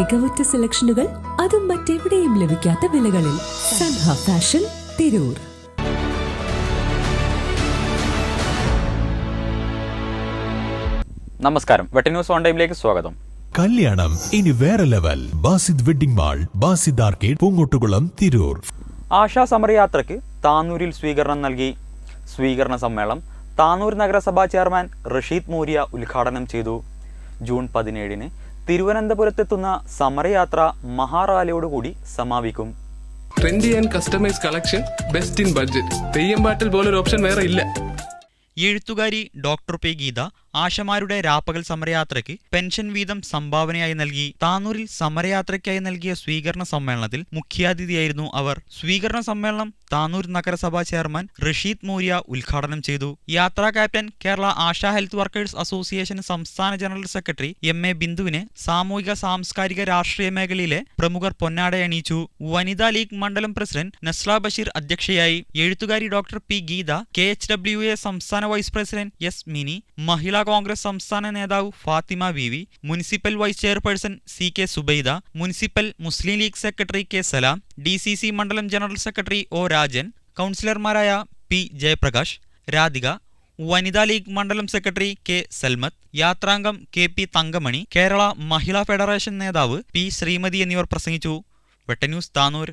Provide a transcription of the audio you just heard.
മികവുറ്റ സെലക്ഷനുകൾ അതും മറ്റെവിടെയും ലഭിക്കാത്ത വിലകളിൽ സൻഹ ഫാഷൻ തിരൂർ. നമസ്കാരം. വെട്ടി ന്യൂസ് ഓൺ ടൈമിലേക്ക് സ്വാഗതം. കല്യാണം ഇനി വേറെ level. Basid wedding mall Basid arcade Poongottukulam Tirur. ASHA സമരയാത്രയ്ക്ക് താനൂരിൽ സ്വീകരണം നൽകി. സ്വീകരണ സമ്മേളനം താനൂർ നഗരസഭാ ചെയർമാൻ റഷീദ് മൂര്യ ഉദ്ഘാടനം ചെയ്തു. ജൂൺ പതിനേഴിന് തിരുവനന്തപുരത്തെത്തുന്ന സമരയാത്ര മഹാറാലിയോടുകൂടി സമാപിക്കും. Trendy and customise collection best in budget theyyam പാട്ടിൽ പോലൊരു ഓപ്ഷൻ വേറെ ഇല്ല. എഴുത്തുകാരി ഡോക്ടർ പി ഗീത ആശമാരുടെ രാപ്പകൽ സമരയാത്രയ്ക്ക് പെൻഷൻ വീതം സംഭാവനയായി നൽകി. താനൂരിൽ സമരയാത്രയ്ക്കായി നൽകിയ സ്വീകരണ സമ്മേളനത്തിൽ മുഖ്യാതിഥിയായിരുന്നു അവർ. സ്വീകരണ സമ്മേളനം താനൂർ നഗരസഭാ ചെയർമാൻ റഷീദ് മൂര്യ ഉദ്ഘാടനം ചെയ്തു. യാത്രാ captain Kerala ASHA health workers association സംസ്ഥാന ജനറൽ സെക്രട്ടറി എം എ ബിന്ദുവിനെ സാമൂഹിക സാംസ്കാരിക രാഷ്ട്രീയ മേഖലയിലെ പ്രമുഖർ പൊന്നാടയണിയിച്ചു വനിതാ ലീഗ് മണ്ഡലം പ്രസിഡന്റ് നസ്ല ബഷീർ അധ്യക്ഷയായി. എഴുത്തുകാരി doctor P Geetha K H W A സംസ്ഥാന vice president S Mini Mahila Congress സംസ്ഥാന നേതാവ് Fathima V V municipal vice chairperson C K Subaida municipal Muslim League secretary K Salam D C C മണ്ഡലം general secretary O Rajan കൗൺസിലർമാരായ P Jayaprakash Radhika Vanitha League മണ്ഡലം secretary K Salmath യാത്രാംഗം K P Thankamani Kerala Mahila federation നേതാവ് P Sreemathi എന്നിവർ പ്രസംഗിച്ചു. വെട്ടന്യൂസ് താനൂർ.